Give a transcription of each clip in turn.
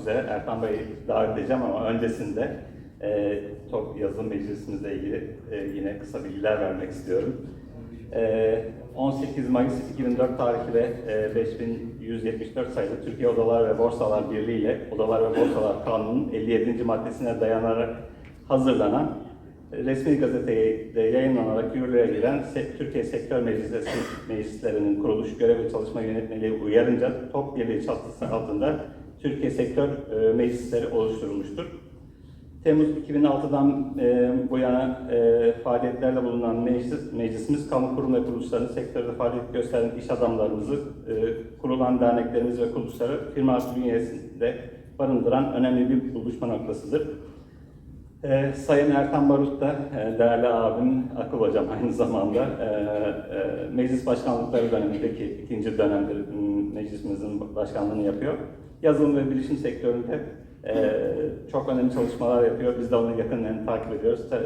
üzere Ertan Bey'i davet edeceğim ama öncesinde e, TOP yazılım meclisimizle ilgili e, yine kısa bilgiler vermek istiyorum. E, 18 Mayıs 2004 tarihli e, 5174 sayılı Türkiye Odalar ve Borsalar Birliği ile Odalar ve Borsalar Kanunu'nun 57. maddesine dayanarak hazırlanan resmi gazetede yayınlanarak yürürlüğe giren Türkiye Sektör Meclisi Meclislerinin kuruluş görev ve çalışma yönetmeliği uyarınca TOP Birliği çatısı altında Türkiye Sektör e, Meclisleri oluşturulmuştur. Temmuz 2006'dan e, bu yana e, faaliyetlerde bulunan meclis, meclisimiz, kamu kurum ve kuruluşlarının sektörde faaliyet gösteren iş adamlarımızı, kurulan derneklerimiz ve kuruluşları firma bünyesinde barındıran önemli bir buluşma noktasıdır. E, Sayın Erkan Barut da e, değerli abim, akıl hocam aynı zamanda e, e, meclis başkanlıkları dönemindeki ikinci dönemdir m, meclisimizin başkanlığını yapıyor. Yazılım ve bilişim sektöründe e, çok önemli çalışmalar yapıyor. Biz de onu yakından takip ediyoruz. E,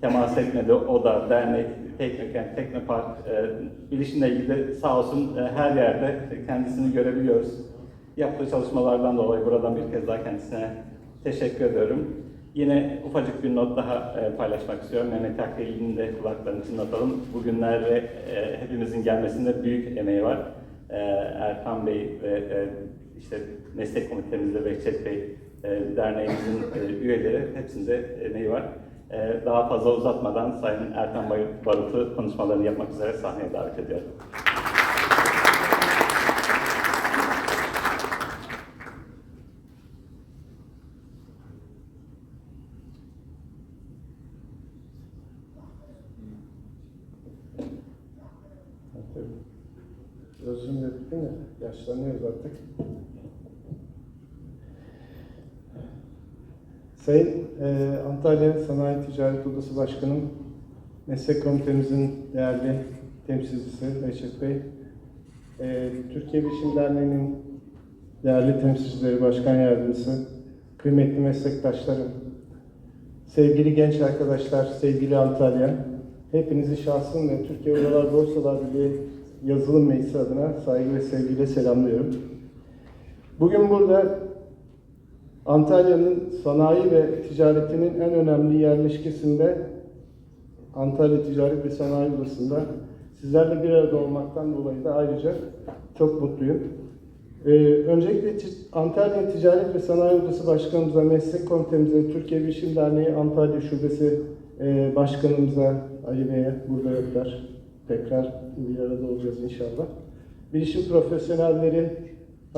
temas etmedi, o da dernek, Teknokent, Teknopark, e, bilişimle ilgili sağ olsun e, her yerde kendisini görebiliyoruz. Yaptığı çalışmalardan dolayı buradan bir kez daha kendisine teşekkür ediyorum. Yine ufacık bir not daha e, paylaşmak istiyorum. Mehmet Akbey'in de kulaklarını çınlatalım. Bugünlerde e, hepimizin gelmesinde büyük emeği var. E, Erkan Bey ve işte meslek komitemizde Behçet Bey, derneğimizin üyeleri hepsinde emeği var. Daha fazla uzatmadan Sayın Erkan Barut'u konuşmalarını yapmak üzere sahneye davet ediyorum. Sayın e, Antalya Sanayi Ticaret Odası Başkanım, Meslek Komitemizin değerli temsilcisi Reşit Bey, e, Türkiye Bilişim Derneği'nin değerli temsilcileri, başkan yardımcısı, kıymetli meslektaşlarım, sevgili genç arkadaşlar, sevgili Antalya, hepinizi şahsım ve Türkiye Odalar Borsalar Birliği Yazılım Meclisi adına saygı ve sevgiyle selamlıyorum. Bugün burada Antalya'nın sanayi ve ticaretinin en önemli yerleşkesinde Antalya Ticaret ve Sanayi Odası'nda sizlerle bir arada olmaktan dolayı da ayrıca çok mutluyum. Ee, öncelikle Antalya Ticaret ve Sanayi Odası Başkanımıza, Meslek Komitemize, Türkiye Bilişim Derneği Antalya Şubesi e, Başkanımıza, Ali Bey'e burada yoklar. Tekrar bir arada olacağız inşallah. Bilişim profesyonelleri,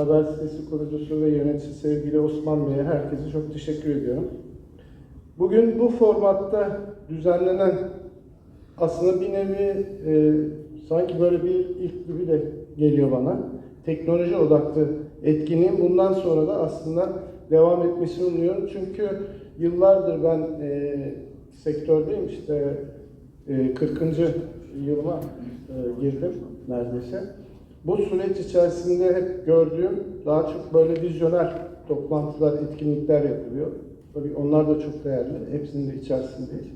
haber sitesi kurucusu ve yöneticisi sevgili Osman Bey'e herkese çok teşekkür ediyorum. Bugün bu formatta düzenlenen aslında bir nevi e, sanki böyle bir ilk gibi de geliyor bana. Teknoloji odaklı etkinliğin bundan sonra da aslında devam etmesini umuyorum. Çünkü yıllardır ben e, sektördeyim işte e, 40. yılıma e, girdim neredeyse. Bu süreç içerisinde hep gördüğüm daha çok böyle vizyoner toplantılar, etkinlikler yapılıyor. Tabii onlar da çok değerli. Hepsinin de içerisindeyiz.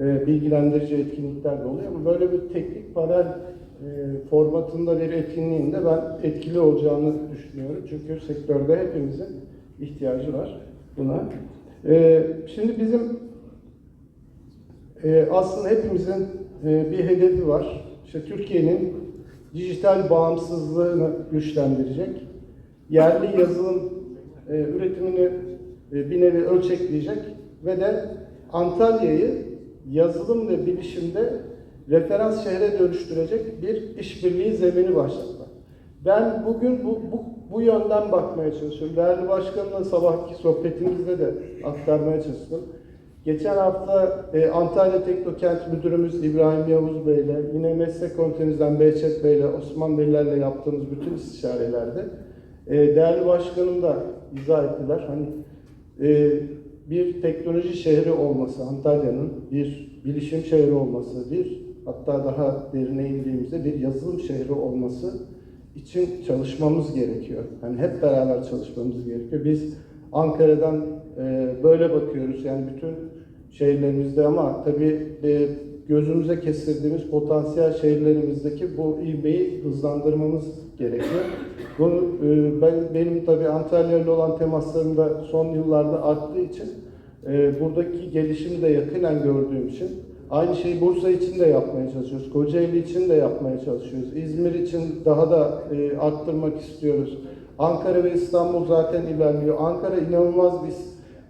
E, bilgilendirici etkinlikler de oluyor ama böyle bir teknik panel e, formatında bir etkinliğin de ben etkili olacağını düşünüyorum. Çünkü sektörde hepimizin ihtiyacı var buna. E, şimdi bizim e, aslında hepimizin e, bir hedefi var. İşte Türkiye'nin dijital bağımsızlığını güçlendirecek, yerli yazılım e, üretimini e, bir nevi ölçekleyecek ve de Antalya'yı yazılım ve bilişimde referans şehre dönüştürecek bir işbirliği zemini başlatmak. Ben bugün bu, bu, bu yönden bakmaya çalışıyorum. Değerli başkanımla sabahki sohbetimizde de aktarmaya çalıştım. Geçen hafta e, Antalya Teknokent Müdürümüz İbrahim Yavuz Bey ile yine meslek komitemizden Behçet Bey ile Osman Beylerle yaptığımız bütün istişarelerde e, değerli başkanım da izah ettiler. Hani e, bir teknoloji şehri olması Antalya'nın, bir bilişim şehri olması, bir hatta daha derine indiğimizde bir yazılım şehri olması için çalışmamız gerekiyor. Hani hep beraber çalışmamız gerekiyor. Biz Ankara'dan e, böyle bakıyoruz yani bütün şehirlerimizde ama tabii e, gözümüze kestirdiğimiz potansiyel şehirlerimizdeki bu ivmeyi hızlandırmamız gerekiyor. Bunu e, ben benim tabii Antalya ile olan temaslarım da son yıllarda arttığı için e, buradaki gelişimi de yakinen gördüğüm için aynı şeyi Bursa için de yapmaya çalışıyoruz. Kocaeli için de yapmaya çalışıyoruz. İzmir için daha da arttırmak istiyoruz. Ankara ve İstanbul zaten ilerliyor. Ankara inanılmaz bir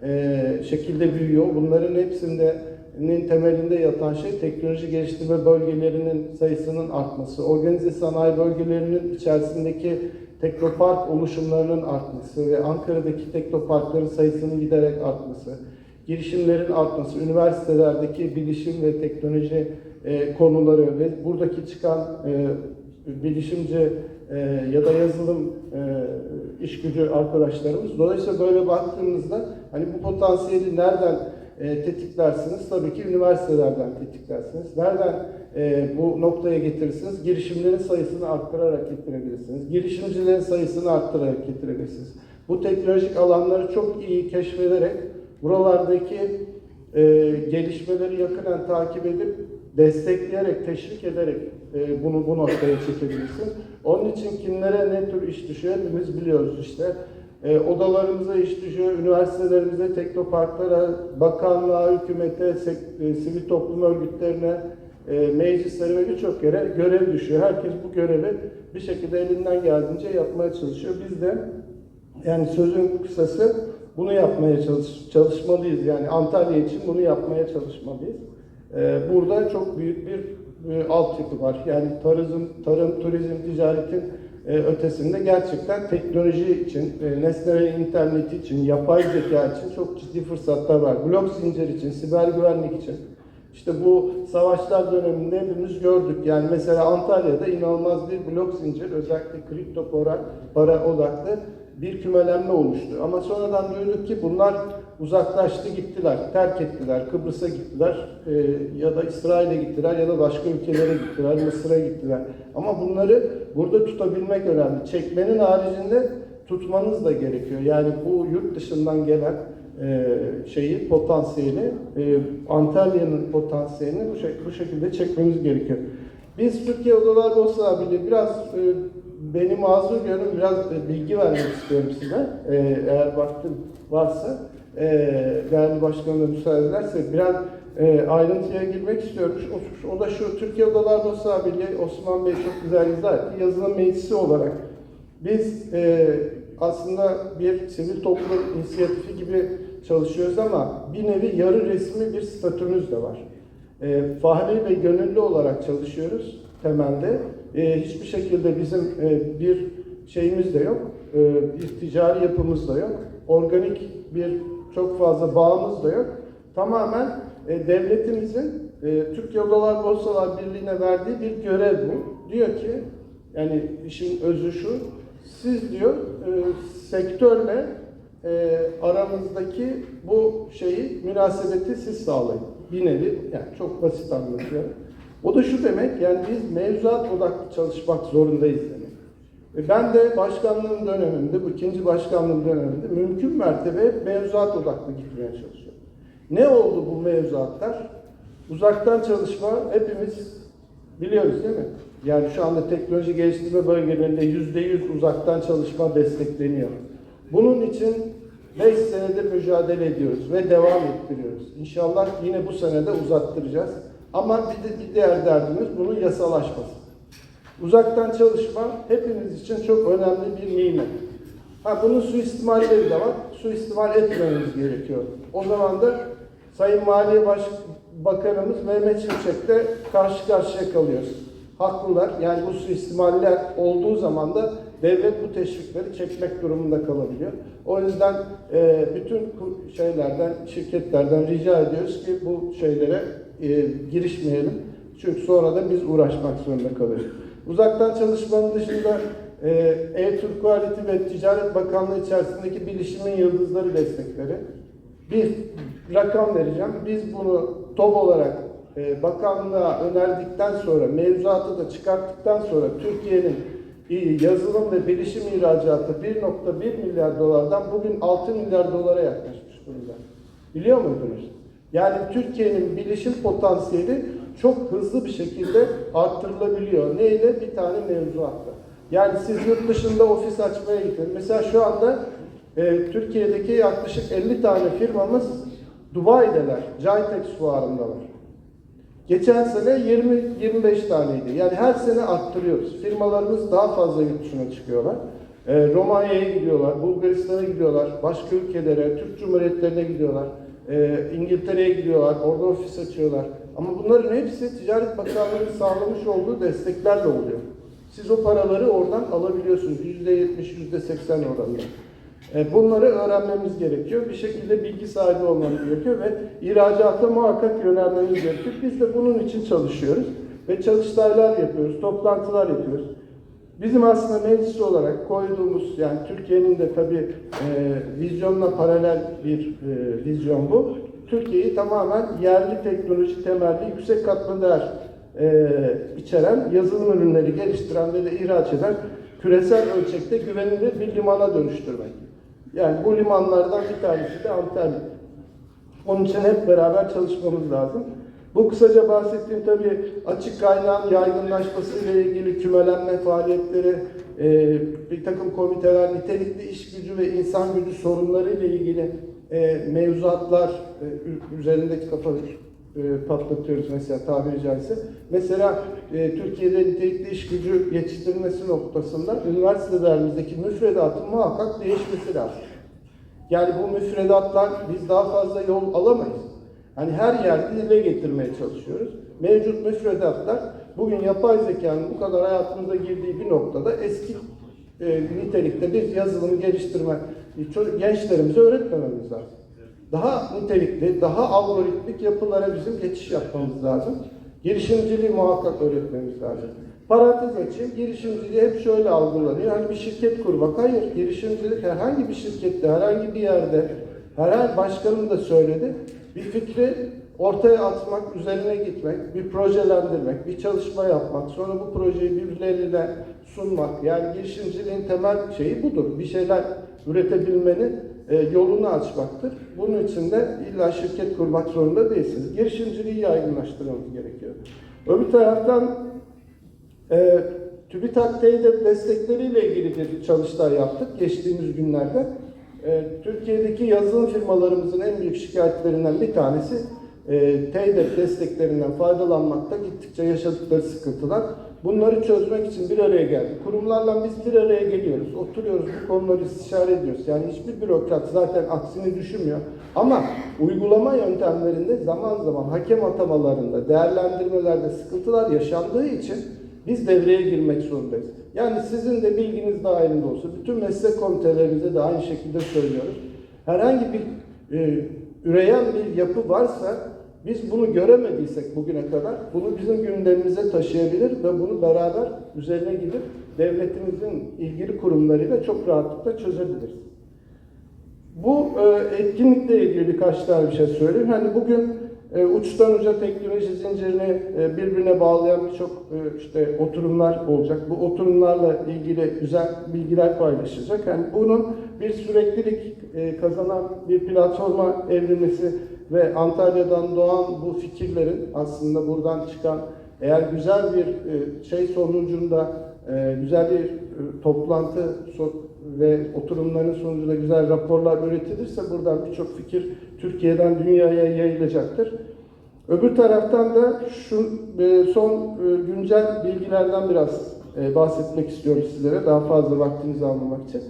e, şekilde büyüyor. Bunların hepsinde nin temelinde yatan şey teknoloji geliştirme bölgelerinin sayısının artması, organize sanayi bölgelerinin içerisindeki teknopark oluşumlarının artması ve Ankara'daki teknoparkların sayısının giderek artması, girişimlerin artması, üniversitelerdeki bilişim ve teknoloji e, konuları ve buradaki çıkan e, bilişimci e, ya da yazılım e, iş gücü arkadaşlarımız. Dolayısıyla böyle baktığımızda hani bu potansiyeli nereden e, tetiklersiniz? Tabii ki üniversitelerden tetiklersiniz. Nereden e, bu noktaya getirirsiniz? Girişimlerin sayısını arttırarak getirebilirsiniz. Girişimcilerin sayısını arttırarak getirebilirsiniz. Bu teknolojik alanları çok iyi keşfederek buralardaki e, gelişmeleri yakından takip edip destekleyerek, teşvik ederek e, bunu bu noktaya çekebilirsiniz. Onun için kimlere ne tür iş düşüyor hepimiz biliyoruz işte. E, odalarımıza iş düşüyor, üniversitelerimize, teknoparklara, bakanlığa, hükümete, e, sivil toplum örgütlerine, e, meclislere ve birçok yere görev düşüyor. Herkes bu görevi bir şekilde elinden geldiğince yapmaya çalışıyor. Biz de yani sözün kısası bunu yapmaya çalış, çalışmalıyız. Yani Antalya için bunu yapmaya çalışmalıyız. Ee, burada çok büyük bir e, altyapı var. Yani tarım, tarım, turizm, ticaretin e, ötesinde gerçekten teknoloji için, e, nesnelerin interneti için, yapay zeka için çok ciddi fırsatlar var. Blok zincir için, siber güvenlik için. İşte bu savaşlar döneminde hepimiz gördük. Yani mesela Antalya'da inanılmaz bir blok zincir, özellikle kripto para, para odaklı bir kümelenme oluştu. Ama sonradan duyduk ki bunlar uzaklaştı gittiler, terk ettiler, Kıbrıs'a gittiler e, ya da İsrail'e gittiler ya da başka ülkelere gittiler, Mısır'a gittiler. Ama bunları burada tutabilmek önemli. Çekmenin haricinde tutmanız da gerekiyor. Yani bu yurt dışından gelen e, şeyi, potansiyeli, e, Antalya'nın potansiyelini bu, şek- bu şekilde çekmemiz gerekiyor. Biz Türkiye Odalar Borsa Birliği biraz e, beni mazur görün, biraz e, bilgi vermek istiyorum size. E, eğer vaktim varsa, değerli başkanım müsaade ederse biraz e, ayrıntıya girmek istiyorum. O, o da şu, Türkiye Odalar Borsa Birliği, Osman Bey çok güzel izah etti. Yazılım meclisi olarak biz e, aslında bir sivil toplum inisiyatifi gibi çalışıyoruz ama bir nevi yarı resmi bir statümüz de var. E, fahri ve gönüllü olarak çalışıyoruz temelde. E, hiçbir şekilde bizim e, bir şeyimiz de yok, e, bir ticari yapımız da yok, organik bir çok fazla bağımız da yok. Tamamen e, devletimizin e, Türkiye Odalar Borsalar Birliği'ne verdiği bir görev bu. Diyor ki, yani işin özü şu, siz diyor e, sektörle e, aramızdaki bu şeyi, münasebeti siz sağlayın. Bir nevi, yani çok basit anlatıyorum. O da şu demek, yani biz mevzuat odaklı çalışmak zorundayız demek. E ben de başkanlığım döneminde, bu ikinci başkanlığım döneminde mümkün mertebe mevzuat odaklı gitmeye çalışıyorum. Ne oldu bu mevzuatlar? Uzaktan çalışma hepimiz biliyoruz değil mi? Yani şu anda teknoloji geliştirme bölgelerinde yüzde yüz uzaktan çalışma destekleniyor. Bunun için 5 senedir mücadele ediyoruz ve devam ettiriyoruz. İnşallah yine bu senede uzattıracağız. Ama bir, de, bir diğer derdimiz bunun yasalaşması. Uzaktan çalışma hepimiz için çok önemli bir nimet. Ha bunun suistimalleri de var. Suistimal etmememiz gerekiyor. O zaman da Sayın Maliye Baş Bakanımız Mehmet Şimşek'le karşı karşıya kalıyoruz. Haklılar. Yani bu suistimaller olduğu zaman da devlet bu teşvikleri çekmek durumunda kalabiliyor. O yüzden e, bütün şeylerden, şirketlerden rica ediyoruz ki bu şeylere e, girişmeyelim. Çünkü sonra da biz uğraşmak zorunda kalıyoruz. Uzaktan çalışmanın dışında e, E-Türk Kualiti ve Ticaret Bakanlığı içerisindeki bilişimin yıldızları destekleri. Bir rakam vereceğim. Biz bunu TOB olarak e, bakanlığa önerdikten sonra, mevzuatı da çıkarttıktan sonra Türkiye'nin yazılım ve bilişim ihracatı 1.1 milyar dolardan bugün 6 milyar dolara yaklaşmış durumda. Biliyor muydunuz? Yani Türkiye'nin bilişim potansiyeli çok hızlı bir şekilde arttırılabiliyor. Neyle? Bir tane mevzuatla. Yani siz yurt dışında ofis açmaya gidin. Mesela şu anda e, Türkiye'deki yaklaşık 50 tane firmamız Dubai'deler. Jitex fuarındalar. Geçen sene 20-25 taneydi. Yani her sene arttırıyoruz. Firmalarımız daha fazla yurt dışına çıkıyorlar. Ee, Romanya'ya gidiyorlar, Bulgaristan'a gidiyorlar, başka ülkelere, Türk Cumhuriyetlerine gidiyorlar, ee, İngiltere'ye gidiyorlar, orada ofis açıyorlar. Ama bunların hepsi Ticaret Bakanlığı'nın sağlamış olduğu desteklerle oluyor. Siz o paraları oradan alabiliyorsunuz. %70, %80 oranında. E, Bunları öğrenmemiz gerekiyor. Bir şekilde bilgi sahibi olmamız gerekiyor ve ihracata muhakkak yönelmemiz gerekiyor. Biz de bunun için çalışıyoruz ve çalıştaylar yapıyoruz, toplantılar yapıyoruz. Bizim aslında meclis olarak koyduğumuz, yani Türkiye'nin de tabii e, vizyonla paralel bir e, vizyon bu. Türkiye'yi tamamen yerli teknoloji temelli yüksek katma değer e, içeren yazılım ürünleri geliştiren ve de ihraç eden küresel ölçekte güvenilir bir limana dönüştürmek. Yani bu limanlardan bir tanesi de Antalya. Onun için hep beraber çalışmamız lazım. Bu kısaca bahsettiğim tabii açık kaynağın yaygınlaşması ile ilgili kümelenme faaliyetleri, e, bir takım komiteler, nitelikli iş gücü ve insan gücü sorunları ile ilgili e, mevzuatlar e, üzerindeki kafa e, patlatıyoruz mesela tabiri caizse. Mesela e, Türkiye'de nitelikli iş gücü yetiştirilmesi noktasında üniversitelerimizdeki müfredatın muhakkak değişmesi lazım. Yani bu müfredatlar biz daha fazla yol alamayız. Hani her yerde dile getirmeye çalışıyoruz. Mevcut müfredatlar bugün yapay zekanın bu kadar hayatımıza girdiği bir noktada eski e, nitelikte bir yazılım geliştirme ço- gençlerimize öğretmememiz lazım. Daha nitelikli, daha algoritmik yapılara bizim geçiş yapmamız lazım. Girişimciliği muhakkak öğretmemiz lazım. Parantez açayım, girişimciliği hep şöyle algılanıyor. Hani bir şirket kurmak. Hayır, girişimcilik herhangi bir şirkette, herhangi bir yerde, herhangi başkanım da söyledi. Bir fikri ortaya atmak, üzerine gitmek, bir projelendirmek, bir çalışma yapmak, sonra bu projeyi birbirlerine sunmak. Yani girişimciliğin temel şeyi budur. Bir şeyler üretebilmenin e, yolunu açmaktır. Bunun için de illa şirket kurmak zorunda değilsiniz. Girişimciliği yaygınlaştırmamız gerekiyor. Öbür taraftan e, TÜBİTAK TEİDEP destekleriyle ilgili bir çalıştay yaptık geçtiğimiz günlerde. E, Türkiye'deki yazılım firmalarımızın en büyük şikayetlerinden bir tanesi e, TEİDEP desteklerinden faydalanmakta gittikçe yaşadıkları sıkıntılar. Bunları çözmek için bir araya geldik. Kurumlarla biz bir araya geliyoruz, oturuyoruz, bu konuları istişare ediyoruz. Yani hiçbir bürokrat zaten aksini düşünmüyor. Ama uygulama yöntemlerinde zaman zaman hakem atamalarında, değerlendirmelerde sıkıntılar yaşandığı için biz devreye girmek zorundayız. Yani sizin de bilginiz dahilinde olsun. Bütün meslek komitelerimize de aynı şekilde söylüyoruz. Herhangi bir e, üreyen bir yapı varsa biz bunu göremediysek bugüne kadar bunu bizim gündemimize taşıyabilir ve bunu beraber üzerine gidip devletimizin ilgili kurumlarıyla çok rahatlıkla çözebiliriz. Bu e, etkinlikle ilgili birkaç tane bir şey söyleyeyim. Hani bugün e, uçtan uca teknoloji zincirini e, birbirine bağlayan birçok e, işte oturumlar olacak. Bu oturumlarla ilgili güzel bilgiler paylaşacak. Yani bunun bir süreklilik kazanan bir platforma evrilmesi ve Antalya'dan doğan bu fikirlerin aslında buradan çıkan eğer güzel bir şey sonucunda güzel bir toplantı ve oturumların sonucunda güzel raporlar üretilirse buradan birçok fikir Türkiye'den dünyaya yayılacaktır. Öbür taraftan da şu e, son e, güncel bilgilerden biraz e, bahsetmek istiyorum sizlere daha fazla vaktinizi almamak için.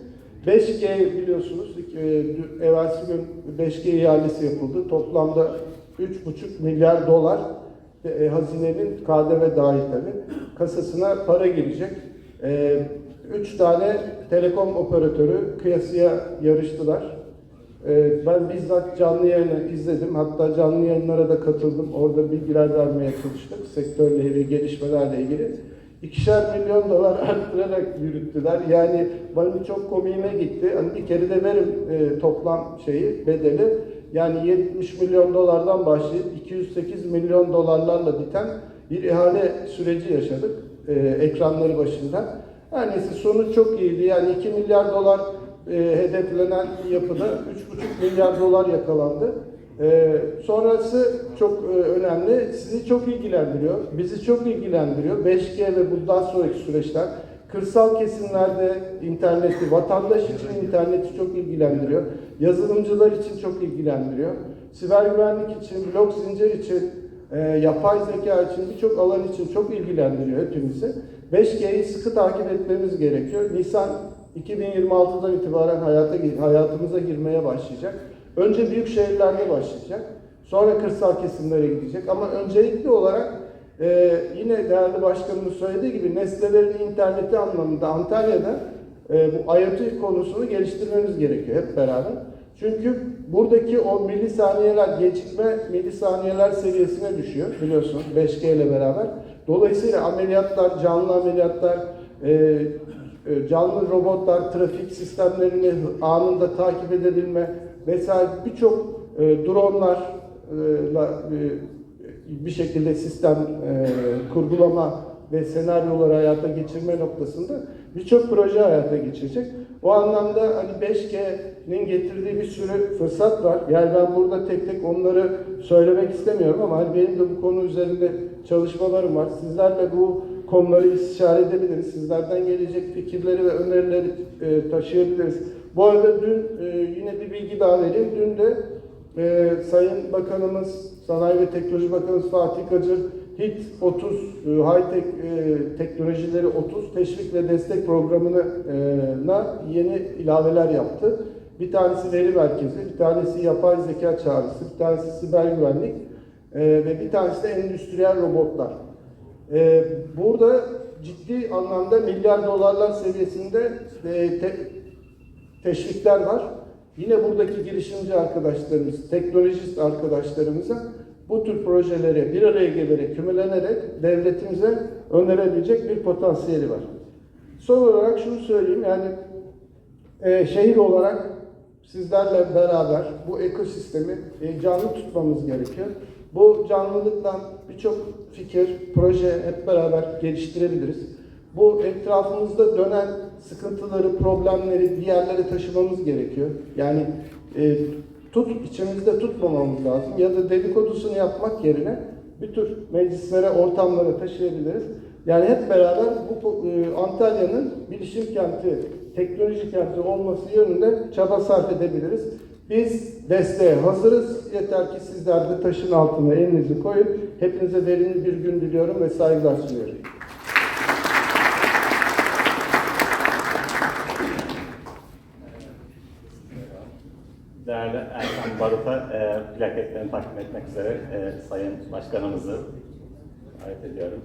5G biliyorsunuz evvelsi gün 5G ihalesi yapıldı. Toplamda 3,5 milyar dolar hazinenin KDV dahil tabii kasasına para girecek. Üç tane telekom operatörü kıyasıya yarıştılar. E, ben bizzat canlı yayını izledim. Hatta canlı yayınlara da katıldım. Orada bilgiler vermeye çalıştık sektörle ilgili gelişmelerle ilgili. İkişer milyon dolar arttırarak yürüttüler. Yani bana çok komiğime gitti. Hani bir kere de verim e, toplam şeyi, bedeli. Yani 70 milyon dolardan başlayıp 208 milyon dolarlarla biten bir ihale süreci yaşadık e, ekranları başında. Her neyse sonuç çok iyiydi. Yani 2 milyar dolar e, hedeflenen yapıda 3,5 milyar dolar yakalandı. Ee, sonrası çok e, önemli. Sizi çok ilgilendiriyor. Bizi çok ilgilendiriyor. 5G ve bundan sonraki süreçler. Kırsal kesimlerde interneti, vatandaş için interneti çok ilgilendiriyor. Yazılımcılar için çok ilgilendiriyor. Siber güvenlik için, blok zincir için, e, yapay zeka için, birçok alan için çok ilgilendiriyor hepimizi. 5G'yi sıkı takip etmemiz gerekiyor. Nisan 2026'dan itibaren hayata hayatımıza girmeye başlayacak. Önce büyük şehirlerde başlayacak. Sonra kırsal kesimlere gidecek. Ama öncelikli olarak e, yine değerli başkanımız söylediği gibi nesnelerin interneti anlamında Antalya'da e, bu IoT konusunu geliştirmemiz gerekiyor hep beraber. Çünkü buradaki o milisaniyeler, gecikme milisaniyeler seviyesine düşüyor biliyorsun 5G ile beraber. Dolayısıyla ameliyatlar, canlı ameliyatlar, e, e, canlı robotlar, trafik sistemlerini anında takip edebilme vesaire birçok e, dronlarla e, bir şekilde sistem e, kurgulama ve senaryoları hayata geçirme noktasında birçok proje hayata geçirecek. O anlamda hani 5G'nin getirdiği bir sürü fırsat var. Yani ben burada tek tek onları söylemek istemiyorum ama hani benim de bu konu üzerinde çalışmalarım var. Sizlerle bu konuları istişare edebiliriz. Sizlerden gelecek fikirleri ve önerileri e, taşıyabiliriz. Bu arada dün e, yine bir bilgi daha vereyim. Dün de e, Sayın Bakanımız, Sanayi ve Teknoloji Bakanımız Fatih Kacır, HIT 30, e, High Tech e, Teknolojileri 30 Teşvik ve Destek Programı'na yeni ilaveler yaptı. Bir tanesi veri merkezi, bir tanesi yapay zeka çağrısı, bir tanesi siber güvenlik e, ve bir tanesi de endüstriyel robotlar. E, burada ciddi anlamda milyar dolarlar seviyesinde e, te- teşvikler var. Yine buradaki girişimci arkadaşlarımız, teknolojist arkadaşlarımıza bu tür projeleri bir araya gelerek, kümelenerek devletimize önerebilecek bir potansiyeli var. Son olarak şunu söyleyeyim yani e, şehir olarak sizlerle beraber bu ekosistemi e, canlı tutmamız gerekiyor. Bu canlılıkla birçok fikir, proje hep beraber geliştirebiliriz. Bu etrafımızda dönen sıkıntıları, problemleri bir yerlere taşımamız gerekiyor. Yani e, tut içimizde tutmamamız lazım ya da dedikodusunu yapmak yerine bir tür meclislere, ortamlara taşıyabiliriz. Yani hep beraber bu e, Antalya'nın bilişim kenti, teknoloji kenti olması yönünde çaba sarf edebiliriz. Biz desteğe hazırız. Yeter ki sizler de taşın altına elinizi koyun. Hepinize verimli bir gün diliyorum ve saygılar sunuyorum. Değerli Erkan Barut'a e, plaketlerini takdim etmek üzere e, Sayın Başkanımızı davet ediyorum.